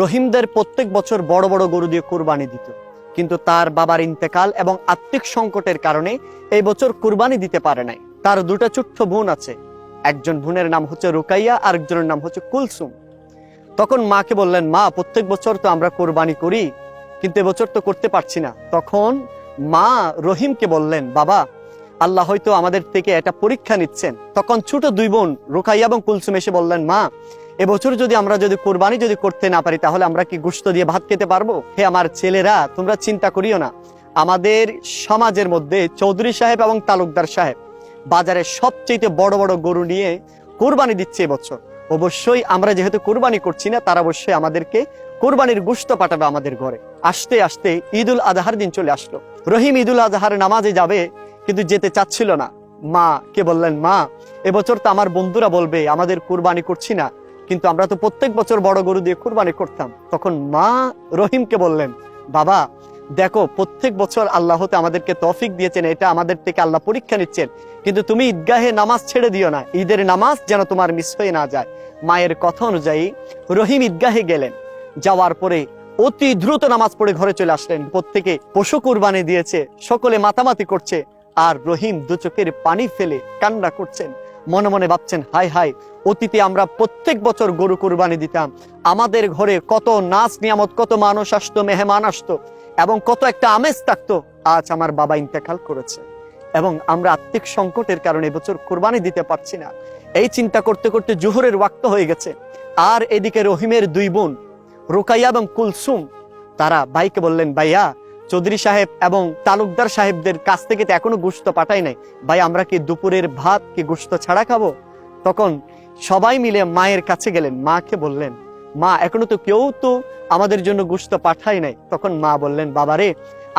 রহিমদের প্রত্যেক বছর বড় বড় গরু দিয়ে কুরবানি দিত। কিন্তু তার বাবার ইন্তেকাল এবং আত্মিক সংকটের কারণে এই বছর কুরবানি দিতে পারে নাই। তার দুটো ছোট্ট বোন আছে। একজন বোনের নাম হচ্ছে রুকাইয়া, আরেকজনের নাম হচ্ছে কুলসুম। তখন মাকে বললেন, মা, প্রত্যেক বছর তো আমরা কোরবানি করি, কিন্তু এবছর তো করতে পারছি না। তখন মা রহিমকে বললেন, বাবা আল্লাহ হয়তো আমাদের থেকে এটা পরীক্ষা নিচ্ছেন। তখন ছোট দুই বোন রুকাইয়া এবং কুলসুম এসে বললেন, মা, এবছর যদি আমরা যদি কোরবানি যদি করতে না পারি, তাহলে আমরা কি গোস্ত দিয়ে ভাত খেতে পারব? হে আমার ছেলেরা, তোমরা চিন্তা করিও না। আমাদের সমাজের মধ্যে চৌধুরী সাহেব এবং তালুকদার সাহেব বাজারে সবচেয়ে বড় বড় গরু নিয়ে কোরবানি দিচ্ছে এবছর। অবশ্যই আমরা যেহেতু কোরবানি করছি না, তারা অবশ্যই আমাদেরকে কোরবানির গুস্ত পাঠাবে আমাদের ঘরে। আসতে আসতে ঈদুল আজহার দিন চলে আসলো। রহিম ঈদুল আজহার নামাজে যাবে কিন্তু যেতে চাচ্ছিল না। মা, কে বললেন, মা, এবছর তো আমার বন্ধুরা বলবে, আমাদের কোরবানি করছি না। কিন্তু আমরা তো প্রত্যেক বছর বড় গরু দিয়ে কোরবানি করতাম। তখন মা রহিমকে বললেন, বাবা, দেখো, প্রত্যেক বছর আল্লাহতে আমাদেরকে তৌফিক দিয়েছেন, এটা আমাদের থেকে আল্লাহ পরীক্ষা নিচ্ছেন। কিন্তু তুমি ঈদগাহে নামাজ ছেড়ে দিও না। ঈদের নামাজ যেন তোমার মিস হয়ে না যায়। মায়ের কথা অনুযায়ী রহিম ঈদগাহে গেলেন। যাওয়ার পরে অতি দ্রুত নামাজ পড়ে ঘরে চলে আসলেন। প্রত্যেকে পশু কুরবানি দিয়েছে, সকলে মাতামাতি করছে। আর রহিম দু চোখের পানি ফেলে কান্না করছেন। মনে মনে ভাবছেন হাই হাই অতীতে আমরা প্রত্যেক বছর গরু কুরবানি দিতাম। আমাদের ঘরে কত নাচ নিয়ামত, কত মানুষ আসতো, মেহমান আসতো এবং কত একটা আমেজ থাকতো। আজ আমার বাবা ইন্তেকাল করেছে এবং আমরা আর্থিক সংকটের কারণে এবছর কোরবানি দিতে পারছি না। এই চিন্তা করতে করতে জোহরের ওয়াক্ত হয়ে গেছে। আর এদিকে রহিমের দুই বোন রোকাইয়া এবং কুলসুম, তারা ভাইকে বললেন, ভাইয়া চৌধুরী সাহেব এবং তালুকদার সাহেবদের কাছ থেকে তো এখনও গুস্ত পাঠাই নাই। ভাই, আমরা কি দুপুরের ভাত কি গুস্ত ছাড়া খাব? তখন সবাই মিলে মায়ের কাছে গেলেন। মাকে বললেন, মা, এখনও তো কেউ তো আমাদের জন্য গোস্ত পাঠাই নাই। তখন মা বললেন বাবারে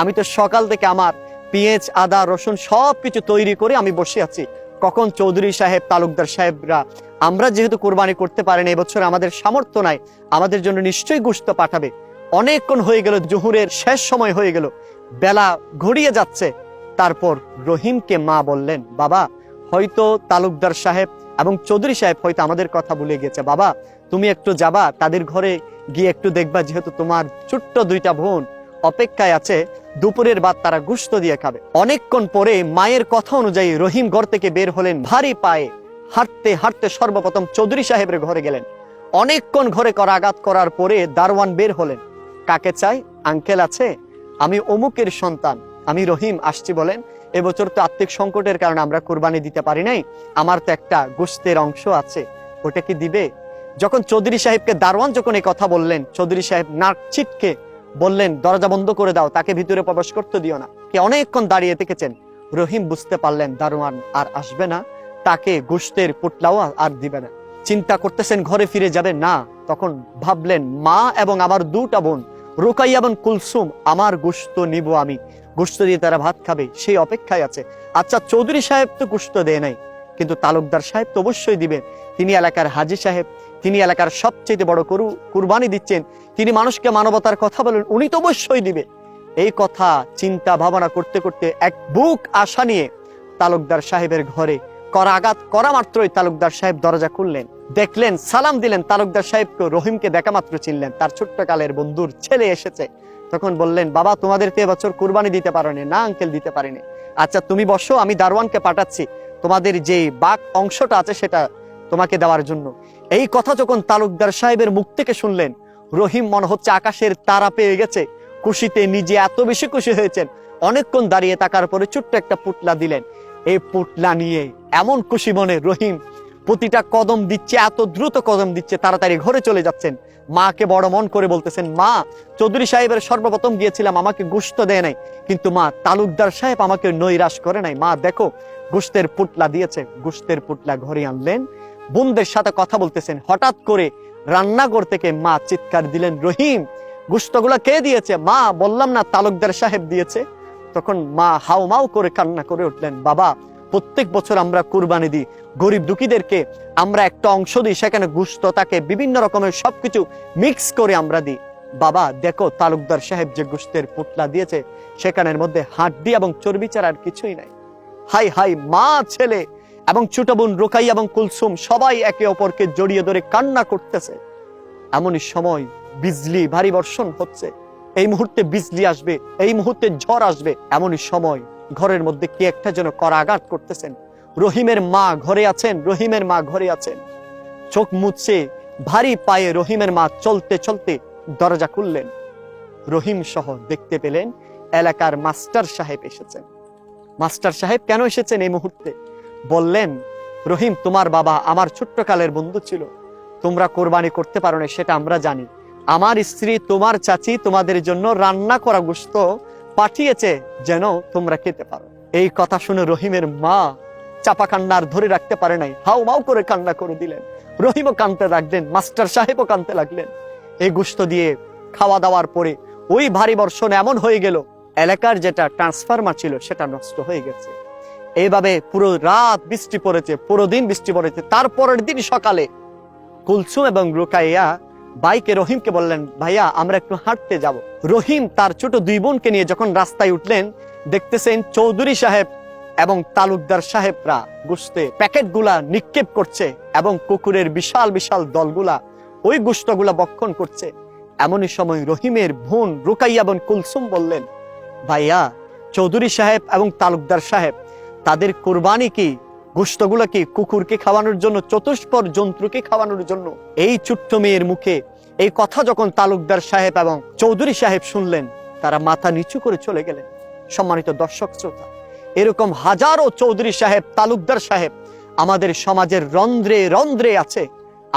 আমি তো সকাল থেকে আমার পেঁয়াজ, আদা, রসুন সব কিছু তৈরি করে আমি বসে আছি। কখন চৌধুরী সাহেব, তালুকদার সাহেবরা, আমরা যেহেতু কোরবানি করতে পারেন এবছর আমাদের সামর্থ্য নাই, আমাদের জন্য নিশ্চয়ই গুস্ত পাঠাবে। অনেকক্ষণ হয়ে গেল, জহুরের শেষ সময় হয়ে গেল। বেলা ঘড়িয়ে যাচ্ছে। তারপর রহিমকে মা বললেন, বাবা, হয়তো তালুকদার সাহেব এবং চৌধুরী সাহেব হয়তো আমাদের কথা ভুলে গেছে। বাবা, তুমি একটু যাবা, তাদের ঘরে গিয়ে একটু দেখবা, যেহেতু তোমার ছোট্ট দুইটা বোন অপেক্ষায় আছে, দুপুরের বাদ তারা গুস্ত দিয়ে খাবে। অনেকক্ষণ পরে মায়ের কথা অনুযায়ী রহিম ঘর থেকে বের হলেন, ভারী পায়ে হাঁটতে হাঁটতে সর্বপ্রথম চৌধুরী সাহেবের ঘরে গেলেন। অনেকক্ষণ ঘরে করা আঘাত করার পরে দারওয়ান বের হলেন। কাকে চাই? আঙ্কেল আছে? আমি অমুকের সন্তান। আমি রহিম আসছি বলেন। এবছর তো আর্থিক সংকটের কারণে আমরা কোরবানি দিতে পারি নাই। আমার তো একটা গোস্তের অংশ আছে। ওটা কি দিবে? যখন চৌধুরী সাহেবকে দারওয়ান যখন এই কথা বললেন, চৌধুরী সাহেব নাক ছিটকে বললেন, দরজা বন্ধ করে দাও, তাকে ভিতরে প্রবেশ করতে দিও না। কে অনেকক্ষণ দাঁড়িয়ে থেকেছেন। রহিম বুঝতে পারলেন দারোয়ান আর আসবে না। তাকে গোস্তের পুটলাও আর দিবে না। চিন্তা করতেছেন, ঘরে ফিরে যাবে? না। তখন ভাবলেন, মা এবং আমার দুটা বোন রোকাই এবং কুলসুম, আমার গোস্ত নিব আমি। গোস্ত দিয়ে তারা ভাত খাবে, সেই অপেক্ষায় আছে। আচ্ছা চৌধুরী সাহেব তো গোস্ত দেয় নাই, কিন্তু তালুকদার সাহেব তো অবশ্যই দিবেন। তিনি এলাকার হাজি সাহেব, তিনি এলাকার সবচেয়ে বড় করু, কুরবানি দিচ্ছেন। তিনি মানুষকে মানবতার কথা বলেন, উনি তো অবশ্যই দিবে। এই কথা চিন্তা ভাবনা করতে করতে এক বুক আশা নিয়ে তালুকদার সাহেবের ঘরে করা আঘাত করা মাত্রই তালুকদার সাহেব দরজা খুললেন। দেখলেন, সালাম দিলেন তালুকদার সাহেবকে রহিমকে দেখা মাত্র চিনলেন। তার ছোট্ট কালের বন্ধুর ছেলে এসেছে। তখন বললেন, বাবা তোমাদের তো এবছর কুরবানি দিতে পারেনি, না আঙ্কেল দিতে পারেনি। আচ্ছা তুমি বসো, আমি দারওয়ানকে পাঠাচ্ছি। তোমাদের যে বাক অংশটা আছে সেটা তোমাকে দেওয়ার জন্য। এই কথা যখন তালুকদার সাহেবের মুখ থেকে শুনলেন, রহিম মনে হচ্ছে আকাশের তারা পেয়ে গেছে। খুশিতে নিজে এত বেশি খুশি হয়েছেন। অনেকক্ষণ দাঁড়িয়ে থাকার পরে ছোট্ট একটা পুটলা দিলেন। এই পুটলা নিয়ে এমন খুশি মনে রহিম। প্রতিটা কদম দিচ্ছে, এত দ্রুত কদম দিচ্ছে, তাড়াতাড়ি ঘরে চলে যাচ্ছেন। মাকে বড় মন করে বলতেছেন, মা, চৌধুরী সাহেবের সর্বপ্রথম গিয়েছিলাম, আমাকে গুস্ত দেয় নাই। কিন্তু মা, তালুকদার সাহেব আমাকে নৈরাশ করে নাই। মা, দেখো গুস্তের পুটলা দিয়েছে। গুস্তের পুটলা ঘরে আনলেন। বোনদের সাথে কথা বলতেছেন। হঠাৎ করে রান্নাঘর থেকে মা চিৎকার দিলেন, রহিম গুস্তগুলা কে দিয়েছে? মা, বললাম না, তালুকদার সাহেব দিয়েছে। তখন মা হাউ মাউ করে কান্না করে উঠলেন, বাবা, প্রত্যেক বছর আমরা কুরবানি দিই। গরিব দুঃখীদেরকে আমরা একটা অংশ দিই, সেখানে গুস্ত, তাকে বিভিন্ন রকমের সবকিছু মিক্স করে আমরা দিই। বাবা, দেখো, তালুকদার সাহেব যে গুস্তের পুটলা দিয়েছে, সেখানের মধ্যে হাড্ডি এবং চর্বি ছাড়া আর কিছুই নাই। হাই হাই, মা, ছেলে এবং ছোট বোন রোকাই এবং কুলসুম সবাই একে অপরকে জড়িয়ে ধরে কান্না করতেছে। এমনই সময় বিজলি ভারী বর্ষণ হচ্ছে। এই মুহূর্তে বিজলি আসবে, এই মুহূর্তে ঝড় আসবে, এমনই সময় ঘরের মধ্যে কি একটা যেন করাঘাত করতেছেন। রহিমের মা ঘরে আছেন, রহিমের মা ঘরে আছেন। চোখ মুছছে ভারী পায়ে রহিমের মা চলতে চলতে দরজা খুললেন। রহিম সহ দেখতে পেলেন এলাকার মাস্টার সাহেব এসেছেন। মাস্টার সাহেব কেন এসেছেন এই মুহূর্তে? বললেন, রহিম, তোমার বাবা আমার ছোট্টকালের বন্ধু ছিল। তোমরা কোরবানি করতে পারো না, সেটা আমরা জানি। আমার স্ত্রী তোমার চাচি তোমাদের জন্য রান্না করা গোস্ত পাঠিয়েছে যেন তোমরা খেতে পারো। এই কথা শুনে রহিমের মা চাপা কান্নার ধরে রাখতে পারে নাই। হাউ মাউ করে কান্না করে দিলেন। রহিমও কানতে লাগলেন, মাস্টার সাহেবও কানতে লাগলেন। এই গুস্ত দিয়ে খাওয়া দাওয়ার পরে ওই ভারী বর্ষণ এমন হয়ে গেল, এলাকার যেটা ট্রান্সফরমার ছিল সেটা নষ্ট হয়ে গেছে। এইভাবে পুরো রাত বৃষ্টি পড়েছে, পুরো দিন বৃষ্টি পড়েছে। তারপরের দিন সকালে কুলসুম এবং রুকাইয়া বাইকে রহিমকে বললেন, ভাইয়া, আমরা একটু হাঁটতে যাব। রহিম তার ছোট দুই বোনকে নিয়ে যখন রাস্তায় উঠলেন, দেখতেছেন চৌধুরী সাহেব এবং তালুকদার সাহেবরা গুস্তে প্যাকেটগুলা নিক্ষেপ করছে এবং কুকুরের বিশাল বিশাল দলগুলা ওই গুস্তগুলা বক্ষণ করছে। এমনই সময় রহিমের বোন রুকাইয়া এবং কুলসুম বললেন, ভাইয়া, চৌধুরী সাহেব এবং তালুকদার সাহেব, তাদের কোরবানি কি গোস্তগুলো কি কুকুরকে খাওয়ানোর জন্য, চতুষ্পর জন্তুকে খাওয়ানোর জন্য। এই ছোট্ট মেয়ের মুখে এই কথা যখন তালুকদার সাহেব এবং চৌধুরী সাহেব শুনলেন, তারা মাথা নিচু করে চলে গেলেন। সম্মানিত দর্শক শ্রোতা, এরকম হাজারো চৌধুরী সাহেব, তালুকদার সাহেব আমাদের সমাজের রন্ধ্রে রন্ধ্রে আছে।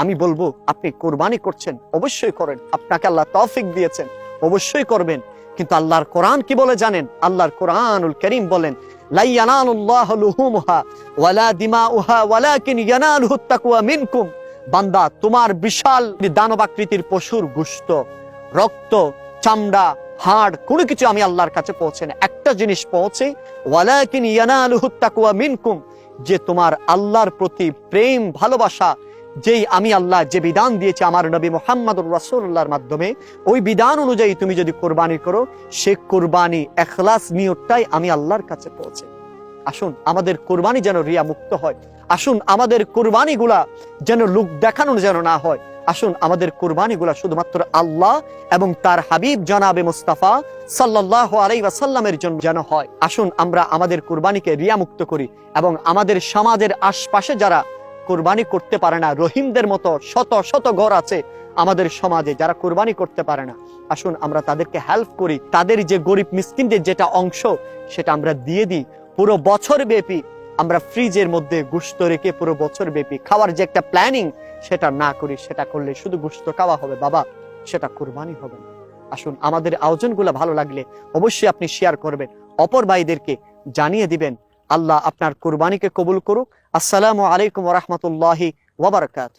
আমি বলব, আপনি কোরবানি করছেন, অবশ্যই করেন। আপনাকে আল্লাহ তৌফিক দিয়েছেন, অবশ্যই করবেন। কিন্তু আল্লাহর কোরআন কি বলে জানেন? আল্লাহর কোরআনুল করিম বলেন লাই লুহুমুহা, ওয়ালা ওয়ালাকিন মিনকুম। বান্দা, তোমার বিশাল দানবাকৃতির পশুর গুস্ত, রক্ত, চামড়া, হাড়, কোনো কিছু আমি আল্লাহর কাছে পৌঁছে না। একটা জিনিস পৌঁছে, ওয়ালাকিন ইয়ানালুহুত তাকওয়া মিনকুম, যে তোমার আল্লাহর প্রতি প্রেম, ভালোবাসা যেই আমি আল্লাহ যে বিধান দিয়েছে আমার নবী মোহাম্মদুর রাসূলুল্লাহর মাধ্যমে, ওই বিধান অনুযায়ী তুমি যদি কোরবানি করো, সে কোরবানি এখলাস নিয়তটাই আমি আল্লাহর কাছে পৌঁছে। আসুন, আমাদের কোরবানি যেন রিয়া মুক্ত হয়। আসুন, আমাদের কোরবানিগুলা যেন লোক দেখানো যেন না হয়। আসুন, আমাদের কোরবানিগুলা শুধুমাত্র আল্লাহ এবং তার হাবিব জনাবে মুস্তাফা সাল্লাহ আলাই ওয়াসাল্লামের জন্য যেন হয়। আসুন, আমরা আমাদের কোরবানিকে রিয়া মুক্ত করি এবং আমাদের সমাজের আশপাশে যারা কোরবানি করতে পারে না। রহিমদের মতো শত শত ঘর আছে আমাদের সমাজে যারা কোরবানি করতে পারে না। আসুন আমরা তাদেরকে হেল্প করি। তাদের যে গরিব মিসকিনদের যেটা অংশ, সেটা আমরা দিয়ে দিই। পুরো বছর ব্যাপী আমরা ফ্রিজের মধ্যে গুস্ত রেখে পুরো বছর ব্যাপী খাওয়ার যে একটা প্ল্যানিং সেটা না করি, সেটা করলে শুধু গুস্ত খাওয়া হবে বাবা, সেটা কোরবানি হবে না। আসুন আমাদের আয়োজনগুলো ভালো লাগলে অবশ্যই আপনি শেয়ার করবেন। অপর ভাইদেরকে জানিয়ে দিবেন আল্লাহ আপনার কোরবানিকে কবুল করুক। আসসালামু আলাইকুম রহমতুল্লাহি ওবরাকাত